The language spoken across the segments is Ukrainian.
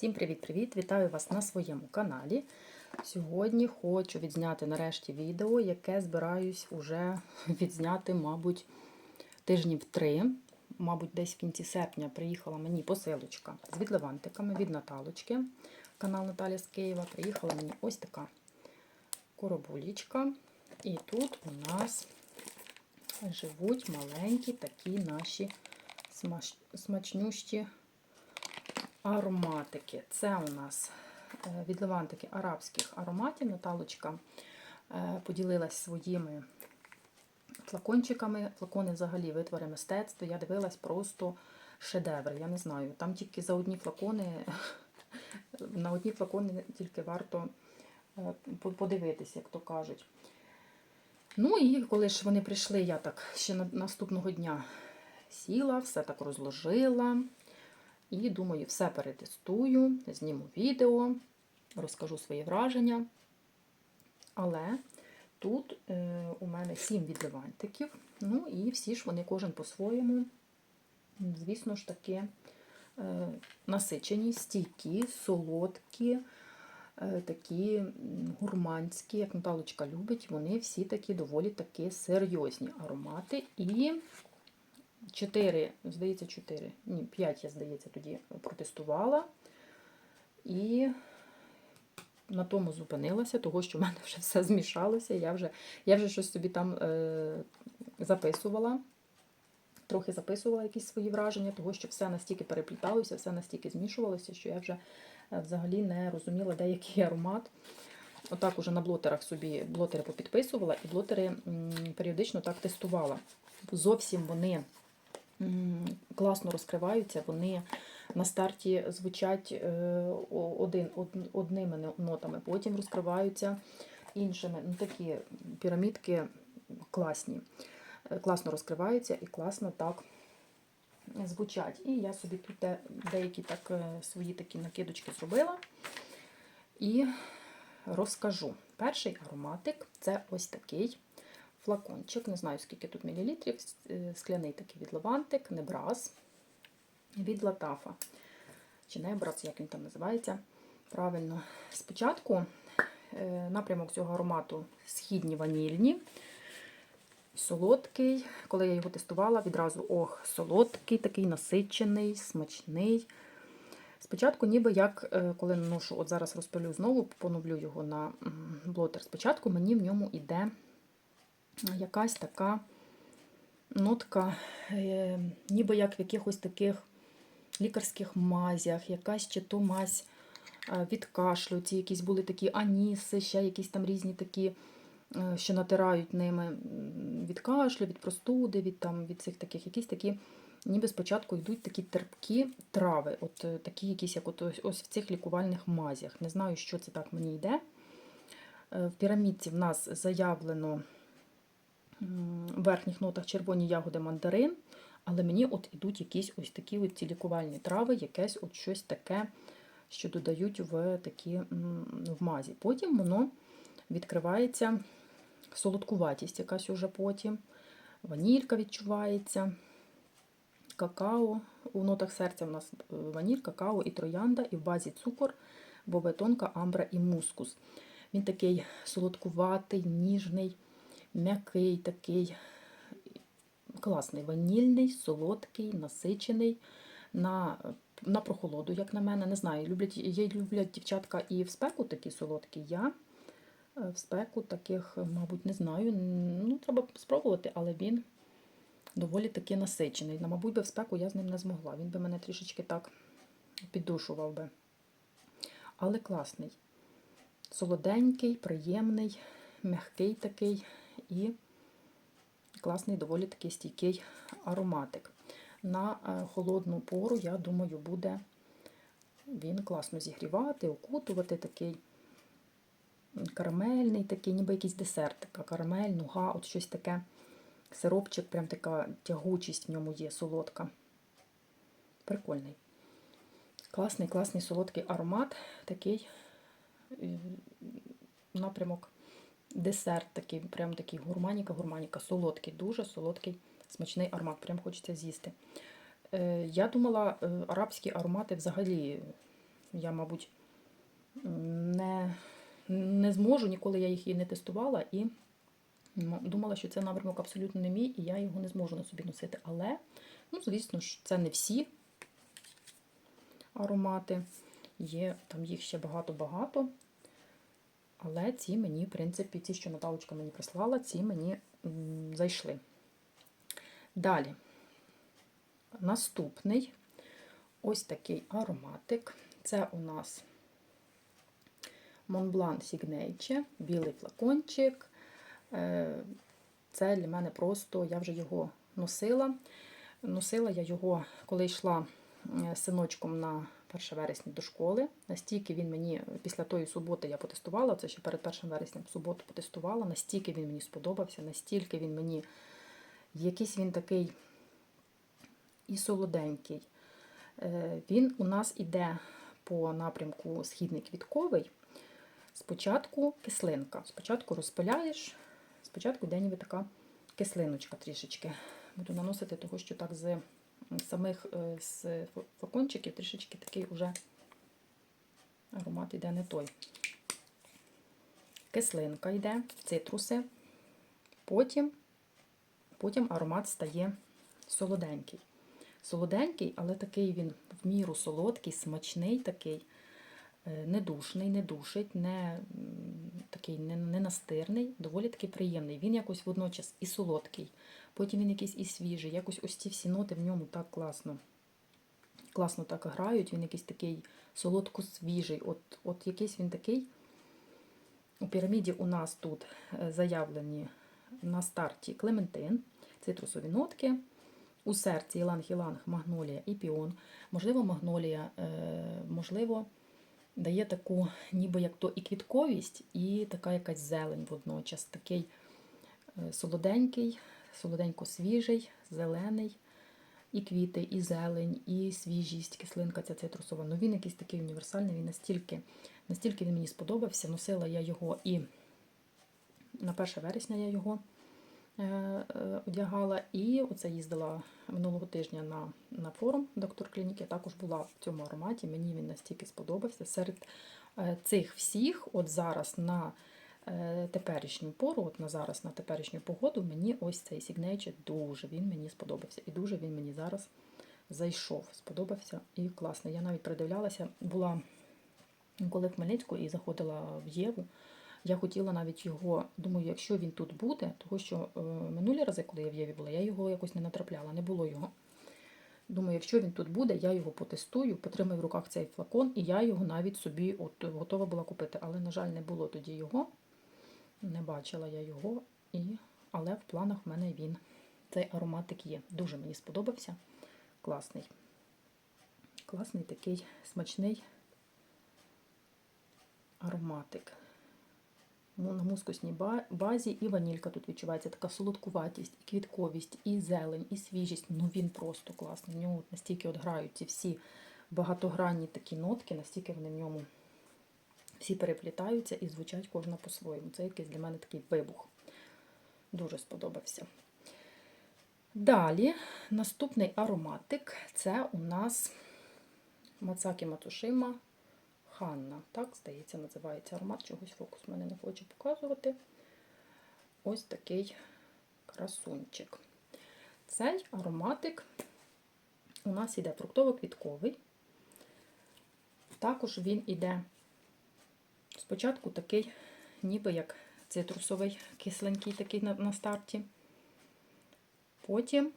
Всім привіт-привіт! Вітаю вас на своєму каналі. Сьогодні хочу відзняти нарешті відео, яке збираюсь уже відзняти, мабуть, тижнів три. Мабуть, десь в кінці серпня приїхала мені посилочка з відливантиками від Наталочки, канал Наталя з Києва. Приїхала мені ось така коробулічка. І тут у нас живуть маленькі такі наші смач- смачнющі ароматики. Це у нас е, відливантики арабських ароматів. Наталочка е, поділилась своїми флакончиками. Флакони взагалі витвори мистецтва. Я дивилась просто шедевр. Я не знаю. Там тільки за одні флакони, на одні флакони тільки варто е, по- подивитись, як то кажуть. Ну і коли ж вони прийшли, я так ще наступного дня сіла, все так розложила. І думаю, все перетестую, зніму відео, розкажу свої враження. Але тут е, у мене сім відливантиків. Ну і всі ж вони кожен по-своєму, звісно ж таки, е, насичені, стійкі, солодкі, е, такі гурманські, як Наталочка любить, вони всі такі доволі такі серйозні аромати. І Чотири, здається, чотири. Ні, п'ять, я, здається, тоді протестувала. І на тому зупинилася, того, що в мене вже все змішалося. Я вже, я вже щось собі там е, записувала. Трохи записувала якісь свої враження, того, що все настільки перепліталося, все настільки змішувалося, що я вже е, взагалі не розуміла, де який аромат. Отак уже на блотерах собі блотери попідписувала і блотери м, періодично так тестувала. Зовсім вони класно розкриваються, вони на старті звучать е, один, одними нотами, потім розкриваються іншими. Ну, такі пірамідки класні. Е, Класно розкриваються і класно так звучать. І я собі тут деякі так е, свої такі накидочки зробила і розкажу. Перший ароматик це ось такий флакончик. Не знаю, скільки тут мілілітрів. е, Скляний такий від Лавантик, Небраз від Латафа. Чи Небраз, як він там називається. Правильно. Спочатку е, напрямок цього аромату східні ванільні. Солодкий. Коли я його тестувала, відразу ох, солодкий, такий насичений, смачний. Спочатку, ніби як е, коли наношу, от зараз розпилю знову, поновлю його на блотер. Спочатку мені в ньому йде якась така нотка, е, ніби як в якихось таких лікарських мазях, якась чи то мазь е, від кашлю, ці якісь були такі аніси, ще якісь там різні такі, е, що натирають ними від кашлю, від простуди, від, там, від цих таких, якісь такі, ніби спочатку йдуть такі терпкі трави, от такі якісь, як от ось, в цих лікувальних мазях. Не знаю, що це так мені йде. В пірамідці в нас заявлено верхніх нотах червоні ягоди мандарин, але мені от ідуть якісь ось такі от ці лікувальні трави, якесь от щось таке, що додають в такі в мазі. Потім воно відкривається солодкуватість, якась уже потім. Ванілька відчувається, какао. У нотах серця у нас е, ваніль, какао і троянда, і в базі цукор, бобетонка, амбра і мускус. Він такий солодкуватий, ніжний, м'який, такий класний, ванільний, солодкий, насичений. На, на прохолоду, як на мене, не знаю. Люблять, є люблять дівчатка і в спеку такі солодкі. Я е, в спеку таких, мабуть, не знаю. Ну, треба спробувати, але він доволі таки насичений. На, мабуть, би в спеку я з ним не змогла. Він би мене трішечки так піддушував би. Але класний. Солоденький, приємний, м'який такий і класний, доволі такий стійкий ароматик. На е, холодну пору, я думаю, буде він класно зігрівати, окутувати такий карамельний, такий, ніби якийсь десерт, така карамель, нуга, от щось таке. Сиропчик, прям така тягучість в ньому є, солодка. Прикольний. Класний, класний солодкий аромат, такий е, напрямок десерт, такий, прям такий гурманіка, гурманіка, солодкий, дуже солодкий, смачний аромат, прям хочеться з'їсти. Е, Я думала, е, арабські аромати взагалі я, мабуть, не, не зможу, ніколи я їх і не тестувала, і думала, що це напрямок абсолютно не мій, і я його не зможу на собі носити. Але, ну, звісно ж, це не всі аромати. Є, там їх ще багато-багато. Але ці мені, в принципі, ці, що Наталочка мені прислала, ці мені зайшли. Далі. Наступний ось такий ароматик. Це у нас Montblanc Signature, білий флакончик. Е, Це для мене просто, я вже його носила. Носила я його, коли йшла е, синочком на 1 вересня до школи. Настільки він мені після тої суботи я потестувала, це ще перед 1 вереснем суботу потестувала, настільки він мені сподобався, настільки він мені якийсь він такий і солоденький. Е, Він у нас іде по напрямку східний квітковий. Спочатку кислинка. Спочатку розпиляєш, спочатку йде ніби така кислиночка трішечки. Буду наносити того, що так з самих е, з флакончиків трішечки такий уже аромат йде не той. Кислинка йде, цитруси. Потім, потім аромат стає солоденький. Солоденький, але такий він в міру солодкий, смачний такий, е, не душний, не душить, не такий не настирний, доволі таки приємний. Він якось водночас і солодкий, потім він якийсь і свіжий. Якось ось ці всі ноти в ньому так класно. Класно так грають, він якийсь такий солодко-свіжий. От, от якийсь він такий. У піраміді у нас тут е, заявлені на старті клементин, цитрусові нотки. У серці іланг-іланг, магнолія і піон. Можливо, магнолія, е, можливо, дає таку, ніби як то і квітковість, і така якась зелень водночас. Такий е, солоденький, солоденько свіжий, зелений, і квіти, і зелень, і свіжість, кислинка ця цитрусова. Ну він якийсь такий універсальний, він настільки, настільки він мені сподобався. Носила я його і на 1 вересня я його е, е, одягала. І оце їздила минулого тижня на, на форум доктор клініки. Я Також була в цьому ароматі. Мені він настільки сподобався. Серед е, цих всіх, от зараз на теперішню пору, от на зараз на теперішню погоду, мені ось цей Signature дуже він мені сподобався. І дуже він мені зараз зайшов. Сподобався і класно. Я навіть придивлялася, була коли в Хмельницьку і заходила в Єву. Я хотіла навіть його, думаю, якщо він тут буде, тому що е, минулі рази, коли я в Єві була, я його якось не натрапляла, не було його. Думаю, якщо він тут буде, я його потестую, потримаю в руках цей флакон, і я його навіть собі от, готова була купити. Але, на жаль, не було тоді його. Не бачила я його, і... але в планах в мене він. Цей ароматик є. Дуже мені сподобався. Класний. Класний такий смачний ароматик. Ну, На мускусній базі і ванілька тут відчувається така солодкуватість, і квітковість, і зелень, і свіжість. Ну він просто класний. В ньому от настільки от грають ці всі багатогранні такі нотки, настільки вони в ньому всі переплітаються і звучать кожна по-своєму. Це якийсь для мене такий вибух. Дуже сподобався. Далі, наступний ароматик це у нас Мацакі Матушима Ханна. Так, здається, називається аромат. Чогось фокус мене не хоче показувати. Ось такий красунчик. Цей ароматик у нас іде фруктово-квітковий. Також він іде спочатку такий, ніби як цитрусовий, кисленький такий на, на старті. Потім,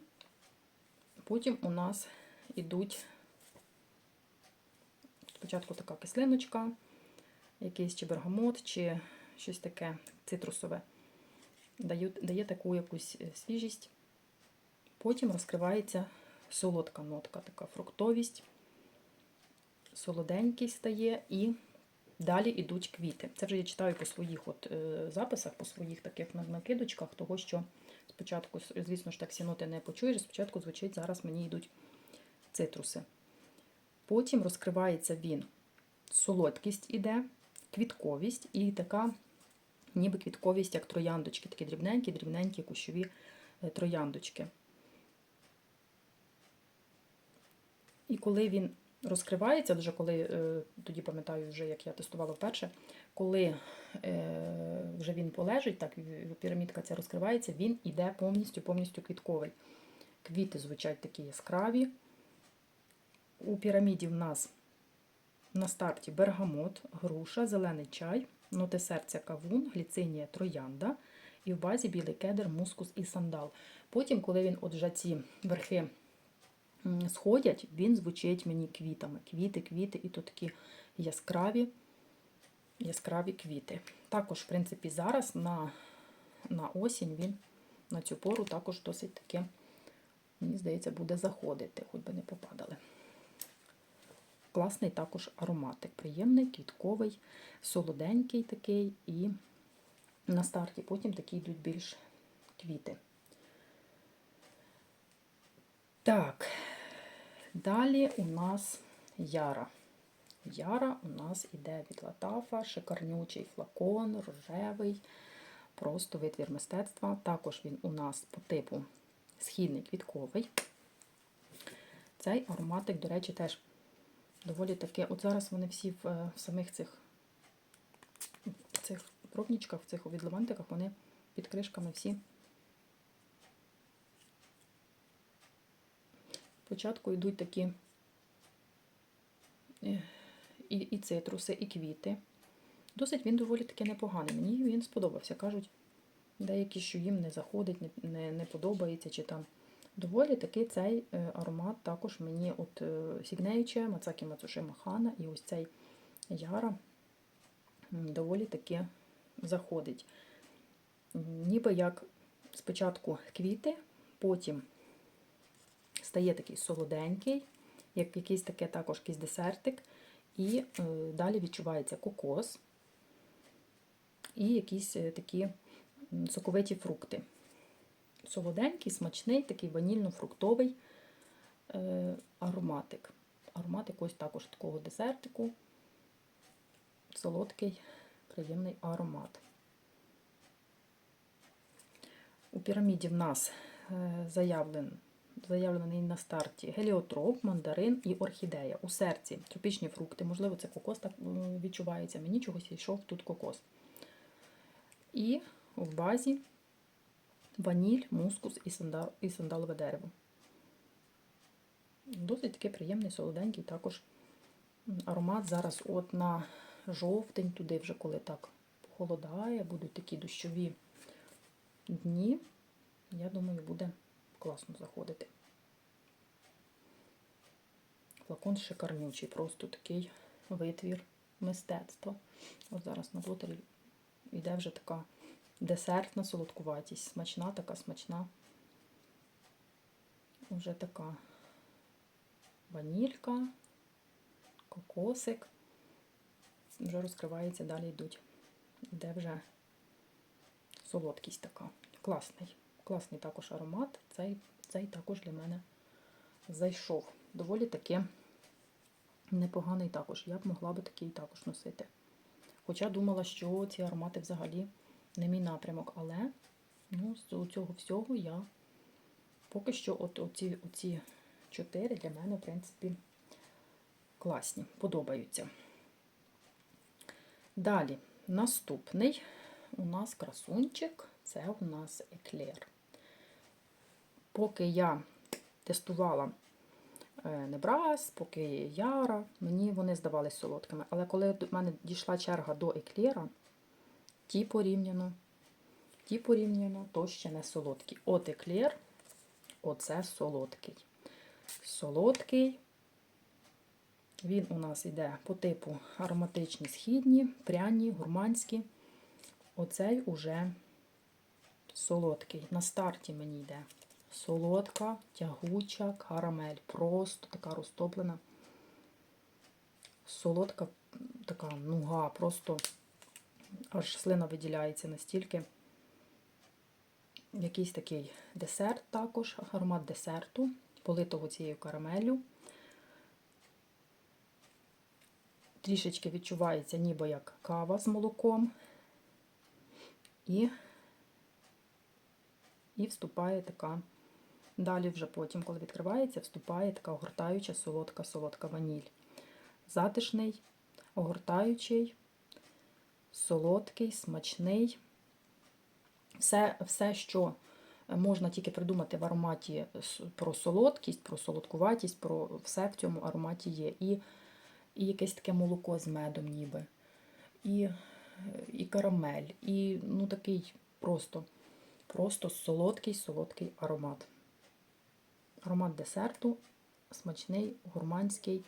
потім у нас ідуть спочатку така кислиночка, якийсь чи бергамот, чи щось таке цитрусове. Дає, дає таку якусь е, свіжість. Потім розкривається солодка нотка, така фруктовість, солоденький стає і далі йдуть квіти. Це вже я читаю по своїх от, е, записах, по своїх таких накидочках, того, що спочатку, звісно ж, так всі ноти не почуєш, спочатку звучить, зараз мені йдуть цитруси. Потім розкривається він. Солодкість іде, квітковість і така, ніби квітковість, як трояндочки, такі дрібненькі, дрібненькі кущові е, трояндочки. І коли він розкривається, вже коли, е, тоді пам'ятаю, вже як я тестувала вперше, коли е, вже він полежить, так пірамідка ця розкривається, він іде повністю, повністю квітковий. Квіти звучать такі яскраві. У піраміді в нас на старті бергамот, груша, зелений чай, ноти серця кавун, гліцинія троянда і в базі білий кедр, мускус і сандал. Потім, коли він от вже ці верхи сходять, він звучить мені квітами. Квіти, квіти, і то такі яскраві, яскраві квіти. Також, в принципі, зараз на, на осінь він на цю пору також досить таки, мені здається, буде заходити, хоч би не попадали. Класний також ароматик. Приємний, квітковий, солоденький такий, і на старті потім такі йдуть більш квіти. Так, далі у нас Яра. Яра у нас іде від Латафа, шикарнючий флакон, рожевий, просто витвір мистецтва. Також він у нас по типу східний квітковий. Цей ароматик, до речі, теж доволі таки. От зараз вони всі в, е, в самих цих, цих пробнічках, в цих відливантиках, вони під кришками всі. Спочатку йдуть такі е, і, і цитруси, і квіти. Досить він доволі таки непоганий. Мені він сподобався. Кажуть, деякі, що їм не заходить, не, не, не подобається, чи там. Доволі таки цей е, аромат також мені от е, Сігнеюче, Мацакі Мацуши Махана і ось цей Яра доволі таки заходить. Ніби як спочатку квіти, потім стає такий солоденький, як якийсь таке також якийсь десертик, і е, далі відчувається кокос і якісь е, такі соковиті фрукти. Солоденький, смачний, такий ванільно-фруктовий е, ароматик. Ароматик ось також такого десертику. Солодкий, приємний аромат. У піраміді в нас е, заявлен, заявлений на старті геліотроп, мандарин і орхідея. У серці тропічні фрукти, можливо, це кокос так відчувається. Мені чогось йшов тут кокос. І в базі ваніль, мускус і, сандал, і сандалове дерево. Досить такий приємний, солоденький також аромат. Зараз от на жовтень, туди вже коли так похолодає, будуть такі дощові дні. Я думаю, буде класно заходити. Флакон шикарнючий, просто такий витвір мистецтва. От зараз на блотері йде вже така десертна солодкуватість. Смачна, така смачна. Уже така ванілька, кокосик. Вже розкривається, далі йдуть. Йде вже солодкість така. Класний. Класний також аромат. Цей, цей також для мене зайшов. Доволі таки непоганий також. Я б могла би такий також носити. Хоча думала, що ці аромати взагалі не мій напрямок, але ну, з цього всього я поки що от оці, оці чотири для мене, в принципі, класні, подобаються. Далі, наступний у нас красунчик, це у нас еклер. Поки я тестувала е, Небрас, поки Яра, мені вони здавались солодкими. Але коли до мене дійшла черга до еклера, ті порівняно, ті порівняно, то ще не солодкі. От еклер, оце солодкий. Солодкий. Він у нас йде по типу ароматичні східні, пряні, гурманські. Оцей уже солодкий. На старті мені йде солодка, тягуча, карамель. Просто така розтоплена. Солодка така нуга, просто аж слина виділяється настільки. Якийсь такий десерт також, аромат десерту, политого цією карамеллю. Трішечки відчувається ніби як кава з молоком. І, і вступає така Далі вже потім, коли відкривається, вступає така огортаюча солодка солодка ваніль. Затишний, огортаючий, солодкий, смачний. Все, все, що можна тільки придумати в ароматі про солодкість, про солодкуватість, про все в цьому ароматі є. І, і якесь таке молоко з медом ніби, і, і карамель, і ну такий просто, просто солодкий, солодкий аромат. Аромат десерту, смачний, гурманський,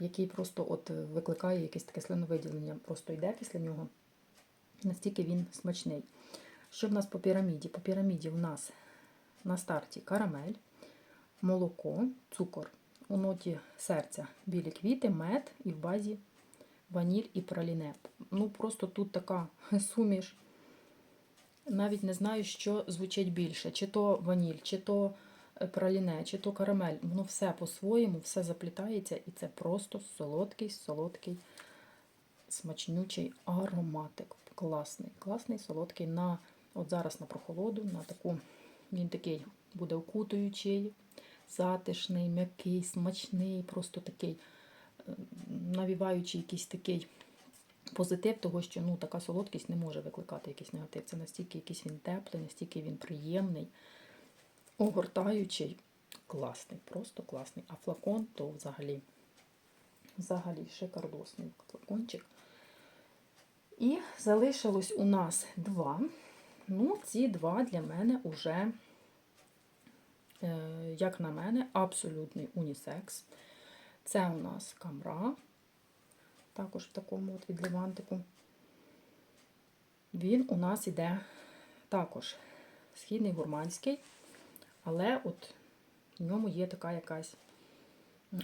який просто от викликає якесь таке слиновиділення, просто йде після нього. Настільки він смачний. Що в нас по піраміді? По піраміді в нас на старті карамель, молоко, цукор. У ноті серця білі квіти, мед і в базі ваніль і праліне. Ну, просто тут така суміш. Навіть не знаю, що звучить більше: чи то ваніль, чи то праліне, чи то карамель. Воно все по-своєму, все заплітається, і це просто солодкий, солодкий, смачнючий ароматик. Класний, класний, солодкий на от зараз на прохолоду, на таку. Він такий буде окутуючий, затишний, м'який, смачний, просто такий, е, навіваючий якийсь такий позитив, того, що ну, така солодкість не може викликати якийсь негатив. Це настільки якийсь він теплий, настільки він приємний, огортаючий, класний, просто класний. А флакон то взагалі, взагалі шикардосний флакончик. І залишилось у нас два. Ну, ці два для мене вже, е, як на мене, абсолютний унісекс. Це у нас камра, також в такому от від Левантику. Він у нас іде також східний гурманський, але от в ньому є така якась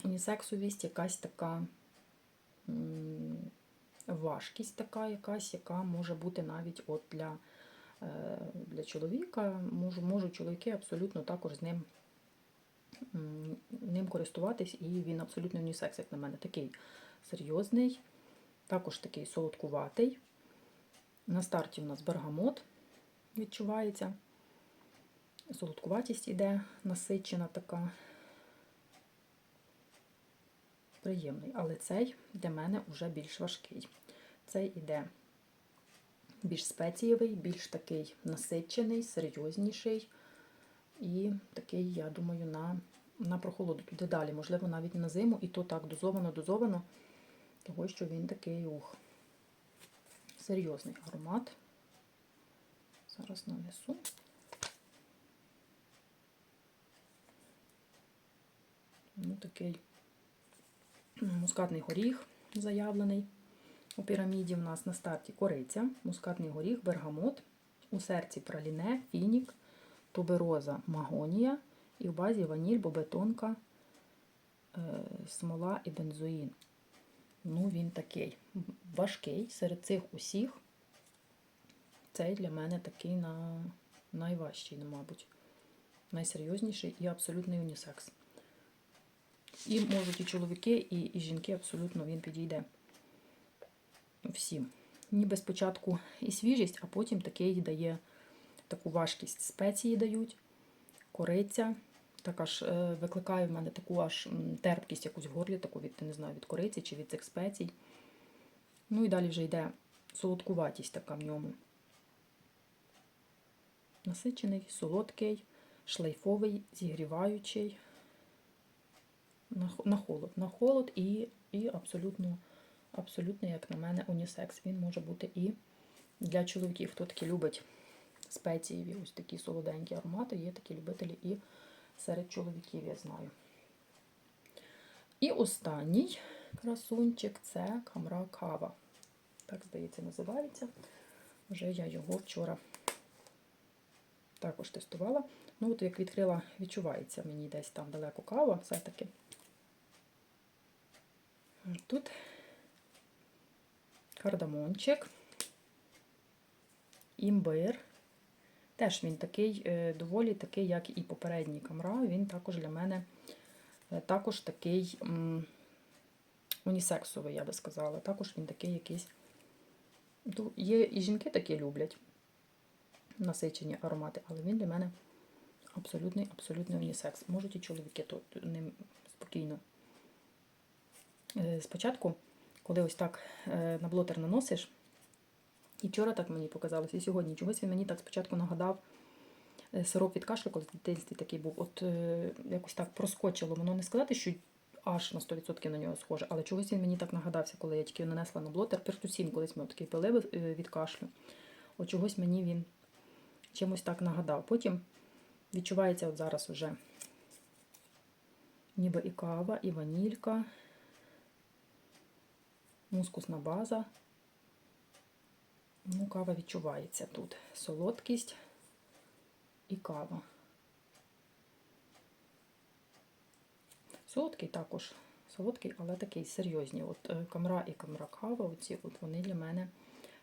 унісексовість, якась така важкість, така якась, яка може бути навіть от для, е, для чоловіка. Можу, можуть чоловіки абсолютно також з ним, ним користуватись, і він абсолютно унісекс, як на мене, такий серйозний, також такий солодкуватий. На старті у нас бергамот відчувається. Солодкуватість іде, насичена така. Приємний, але цей для мене вже більш важкий. Цей іде більш спецієвий, більш такий насичений, серйозніший. І такий, я думаю, на, на прохолоду туди далі. Можливо, навіть на зиму, і то так дозовано-дозовано, того, що він такий ух. Серйозний аромат. Зараз нанесу. Ну, такий мускатний горіх заявлений. У піраміді в нас на старті кориця, мускатний горіх, бергамот, у серці праліне, фінік, тубероза, магонія і в базі ваніль, бобетонка, е, смола і бензоїн. Ну, він такий важкий серед цих усіх. Цей для мене такий на найважчий, ну, мабуть, найсерйозніший і абсолютний унісекс. І можуть і чоловіки, і, і жінки абсолютно він підійде всім. Ніби спочатку і свіжість, а потім такий дає таку важкість. Спеції дають, кориця. Така ж е, викликає в мене таку аж терпкість якусь в горлі, таку від, не знаю, від кориці чи від цих спецій. Ну і далі вже йде солодкуватість така в ньому. Насичений, солодкий, шлейфовий, зігріваючий. На, холод. На холод і, і абсолютно, абсолютно, як на мене, унісекс. Він може бути і для чоловіків. Хто таки любить спецієві, ось такі солоденькі аромати, є такі любителі і серед чоловіків, я знаю. І останній красунчик це камра кава. Так, здається, називається. Вже я його вчора також тестувала. Ну, от як відкрила, відчувається мені десь там далеко кава, все-таки. Тут кардамончик, імбир. Теж він такий, е, доволі такий, як і попередній камра. Він також для мене е, також такий унісексовий, я би сказала. Також він такий якийсь. Є і жінки такі люблять насичені аромати, але він для мене Абсолютний, абсолютний унісекс. Можуть і чоловіки тут ним спокійно. Е, Спочатку, коли ось так е, на блотер наносиш, і вчора так мені показалось, і сьогодні чогось він мені так спочатку нагадав е, сироп від кашлю, коли в дитинстві такий був. От якось так проскочило. Воно не сказати, що аж на 100% на нього схоже, але чогось він мені так нагадався, коли я тільки нанесла на блотер. Пертусін колись ми такий пили від кашлю. От чогось мені він чимось так нагадав. Потім відчувається от зараз уже ніби і кава, і ванілька, мускусна база. Ну, кава відчувається тут. Солодкість і кава. Солодкий також. Солодкий, але такий серйозний. От е, камра і камра кава, оці, от вони для мене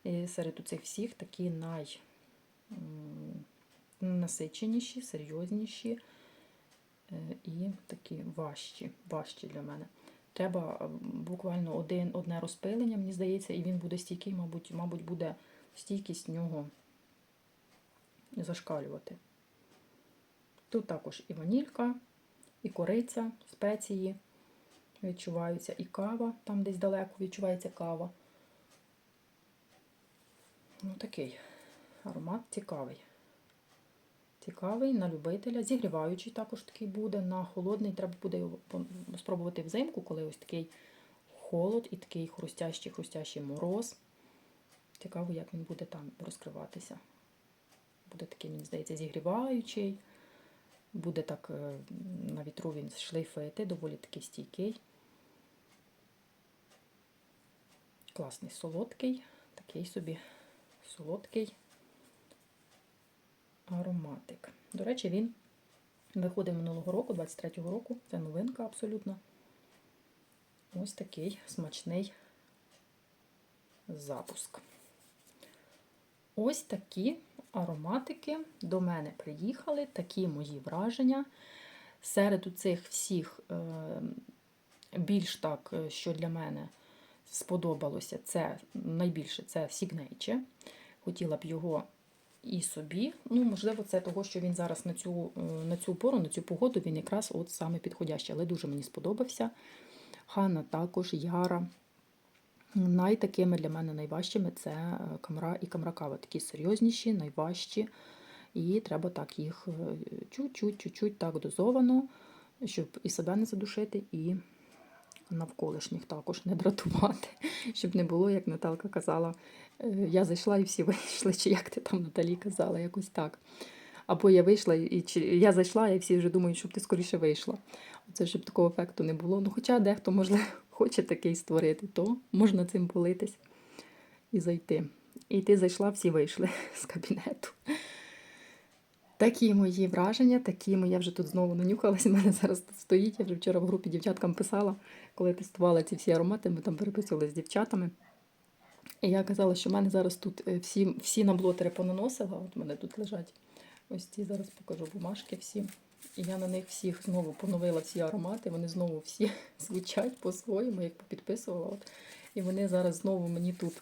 е, серед цих всіх такі най м, насиченіші, серйозніші е, і такі важчі, важчі для мене. Треба буквально один, одне розпилення, мені здається, і він буде стійкий, мабуть, мабуть, буде стійкість в нього зашкалювати. Тут також і ванілька, і кориця, спеції відчуваються, і кава, там десь далеко відчувається кава. Ну, такий аромат цікавий. Цікавий на любителя. Зігріваючий також такий буде. На холодний треба буде його спробувати взимку, коли ось такий холод і такий хрустящий хрустящий мороз. Цікаво, як він буде там розкриватися. Буде такий, мені здається, зігріваючий. Буде так е, на вітру він шлейфити, доволі такий стійкий. Класний, солодкий, такий собі солодкий ароматик. До речі, він виходив минулого року, 23-го року. Це новинка абсолютно. Ось такий смачний запуск. Ось такі ароматики до мене приїхали, такі мої враження. Серед цих всіх е, більш так, е, що для мене сподобалося, це найбільше це Signature. Хотіла б його і собі. Ну, можливо, це того, що він зараз на цю, е, на цю пору, на цю погоду, він якраз от саме підходящий, але дуже мені сподобався. Хана також, Яра. Найтакими для мене найважчими це е, камра і камракава. Такі серйозніші, найважчі. І треба так їх е, чуть-чуть, чуть-чуть так дозовано, щоб і себе не задушити, і навколишніх також не дратувати, щоб не було, як Наталка казала, е, я зайшла і всі вийшли, чи як ти там Наталі казала, якось так. Або я вийшла, і чи я зайшла, і всі вже думають, щоб ти скоріше вийшла. Оце щоб такого ефекту не було. Ну, хоча дехто, можливо, хоче такий створити, то можна цим политись і зайти. І ти зайшла, всі вийшли з кабінету. Такі мої враження, такі мої. Я вже тут знову нанюхалася. У мене зараз тут стоїть. Я вже вчора в групі дівчаткам писала, коли тестувала ці всі аромати, ми там переписували з дівчатами. І я казала, що в мене зараз тут е, всі, всі наблотери понаносила. От у мене тут лежать ось ці зараз покажу бумажки всі. І я на них всіх знову поновила всі аромати. Вони знову всі звучать по-своєму, як попідписувала. От. І вони зараз знову мені тут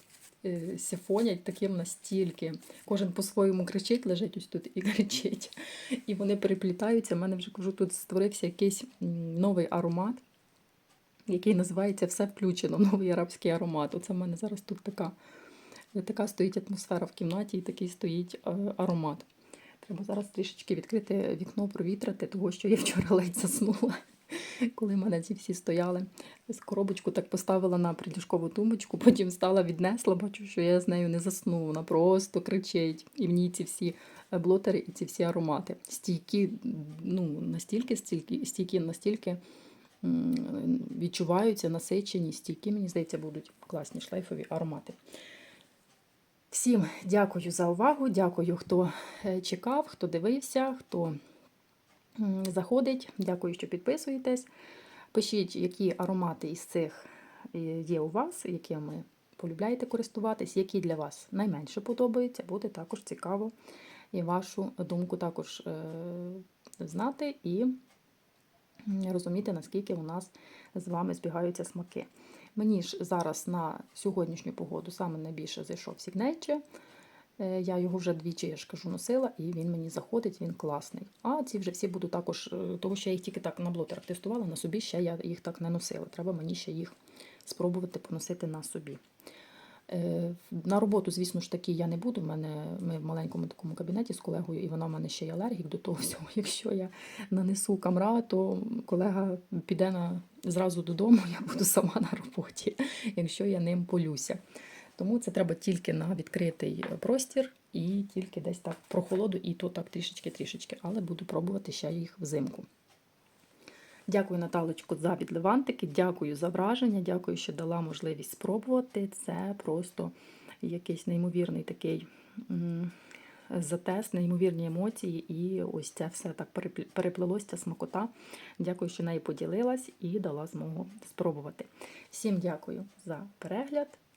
е, сифонять таким настільки. Кожен по-своєму кричить, лежить ось тут і кричить. І вони переплітаються. У мене вже кажу, тут створився якийсь новий аромат, який називається Все включено. Новий арабський аромат. Оце в мене зараз тут така, така стоїть атмосфера в кімнаті і такий стоїть е, аромат. Треба зараз трішечки відкрити вікно, провітрити, того що я вчора ледь заснула, коли в мене ці всі стояли. Ось коробочку так поставила на приліжкову тумбочку, потім встала, віднесла, бачу, що я з нею не засну. Вона просто кричить. І в ній ці всі блотери і ці всі аромати. Стійкі, ну, настільки стійкі, стійкі настільки відчуваються, насичені, стійкі, мені здається, будуть класні шлейфові аромати. Всім дякую за увагу. Дякую, хто е, чекав, хто дивився, хто заходить. Дякую, що підписуєтесь. Пишіть, які аромати із цих е, є у вас, якими полюбляєте користуватись, які для вас найменше подобаються. Буде також цікаво і вашу думку також е, знати і розуміти, наскільки у нас з вами збігаються смаки. Мені ж зараз на сьогоднішню погоду саме найбільше зайшов Signature. Е, Я його вже двічі, я ж кажу, носила, і він мені заходить, він класний. А ці вже всі буду також, е, тому що я їх тільки так на блотерах тестувала, на собі ще я їх так не носила. Треба мені ще їх спробувати поносити на собі. Е, На роботу, звісно ж таки, я не буду. Мене ми в маленькому такому кабінеті з колегою, і вона в мене ще й алергік до того всього. Якщо я нанесу камра, то колега піде на зразу додому, я буду сама на роботі, якщо я ним полюся. Тому це треба тільки на відкритий простір і тільки десь так прохолоду, і то так трішечки-трішечки, але буду пробувати ще їх взимку. Дякую, Наталочку, за відливантики, дякую за враження, дякую, що дала можливість спробувати. Це просто якийсь неймовірний такий м, затест, неймовірні емоції, і ось це все так переплі- ця смакота. Дякую, що нею поділилась і дала змогу спробувати. Всім дякую за перегляд